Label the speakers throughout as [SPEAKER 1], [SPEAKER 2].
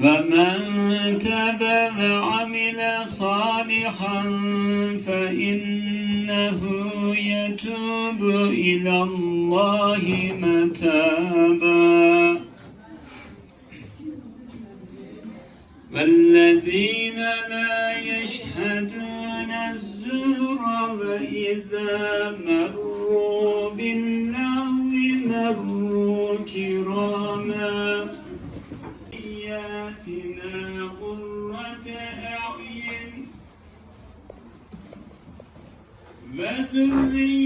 [SPEAKER 1] ومن تاب وعمل صالحا فإنه يتوب إلى الله متابا والذين لا يشهدون الزور وإذا مروا باللغو مروا كراما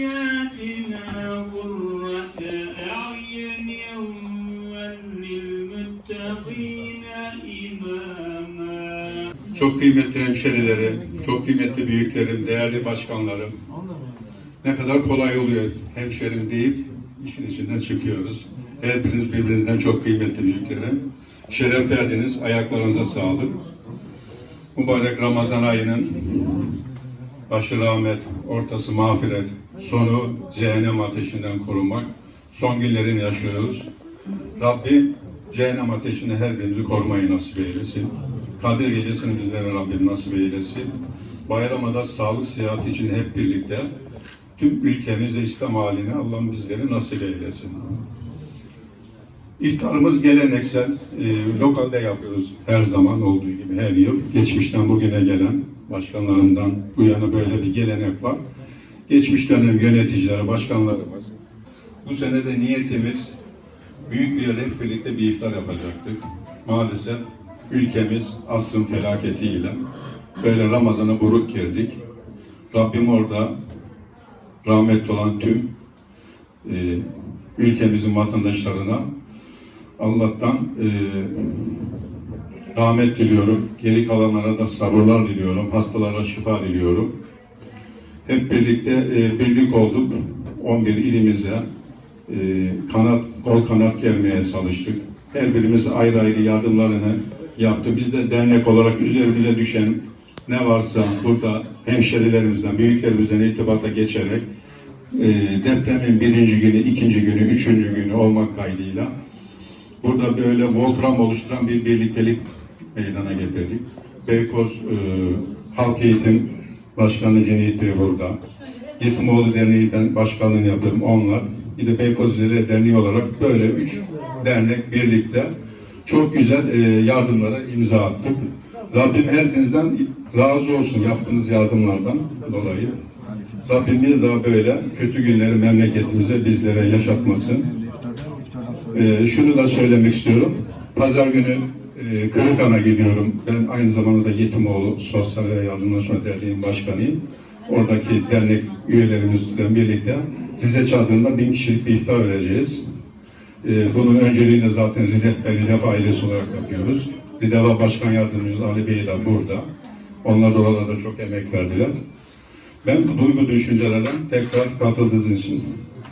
[SPEAKER 1] وذرياتنا قرة أعين وللمتقين إماما
[SPEAKER 2] Çok kıymetli hemşerilerim, çok kıymetli büyüklerim, değerli başkanlarım. Ne kadar kolay oluyor hemşerim deyip işin içinden çıkıyoruz. Hepiniz birbirinizden çok kıymetli büyüklerim. Şeref verdiniz, ayaklarınıza sağlık. Mübarek Ramazan ayının başı rahmet, ortası mağfiret, sonu cehennem ateşinden korunmak. Son günlerini yaşıyoruz. Rabbim cehennem ateşini her birimizi korumayı nasip eylesin. Kadir gecesini bizlere Rabbim nasip eylesin. Bayrama da sağlık sıhhat için hep birlikte tüm ülkemize İslam haline Allah'ım bizleri nasip eylesin. İftarımız geleneksel, e, lokalde yapıyoruz her zaman olduğu gibi her yıl. Geçmişten bugüne gelen başkanlarımdan bu yana böyle bir gelenek var. Geçmiş dönem yöneticileri, başkanlarımız. Bu sene de niyetimiz büyük bir hep birlikte bir iftar yapacaktık. Maalesef ülkemiz asrın felaketiyle böyle Ramazan'a buruk girdik. Rabbim orada rahmetli olan tüm e, ülkemizin vatandaşlarına Allah'tan e, rahmet diliyorum. Geri kalanlara da sabırlar diliyorum. Hastalara şifa diliyorum. Hep birlikte e, birlik olduk. 11 ilimize e, kanat, kol kanat gelmeye çalıştık. Her birimiz ayrı ayrı yardımlarını yaptı. Biz de dernek olarak üzerimize düşen ne varsa burada hemşerilerimizden, büyüklerimizden irtibata geçerek e, depremin birinci günü, ikinci günü, üçüncü günü olmak kaydıyla burada böyle voltram oluşturan bir birliktelik meydana getirdik. Beykoz e, Halk Eğitim Başkanı Cüneyt Bey burada. Yetimoğlu Derneği ben başkanlığını yaptım onlar. Bir de Beykoz Zile Derneği olarak böyle üç dernek birlikte çok güzel e, yardımlara imza attık. Rabbim hepinizden razı olsun yaptığınız yardımlardan dolayı. Rabbim bir daha böyle kötü günleri memleketimize bizlere yaşatmasın. Ee, şunu da söylemek istiyorum. Pazar günü e, Kırıkhan'a gidiyorum. Ben aynı zamanda da Yetimoğlu Sosyal ve Yardımlaşma Derneği'nin başkanıyım. Oradaki dernek üyelerimizle birlikte Rize çadırında bin kişilik bir iftar vereceğiz. Ee, bunun önceliğini zaten Ridef ve Ridef ailesi olarak yapıyoruz. Rideva Başkan Yardımcısı Ali Bey de burada. Onlar da oralarda çok emek verdiler. Ben bu duygu düşüncelerden tekrar katıldığınız için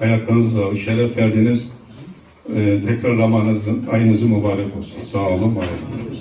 [SPEAKER 2] ayaklarınızı sağlık, şeref verdiniz. Ee, tekrar Ramazanınızın, ayınızın mübarek olsun. Sağ olun, var olun.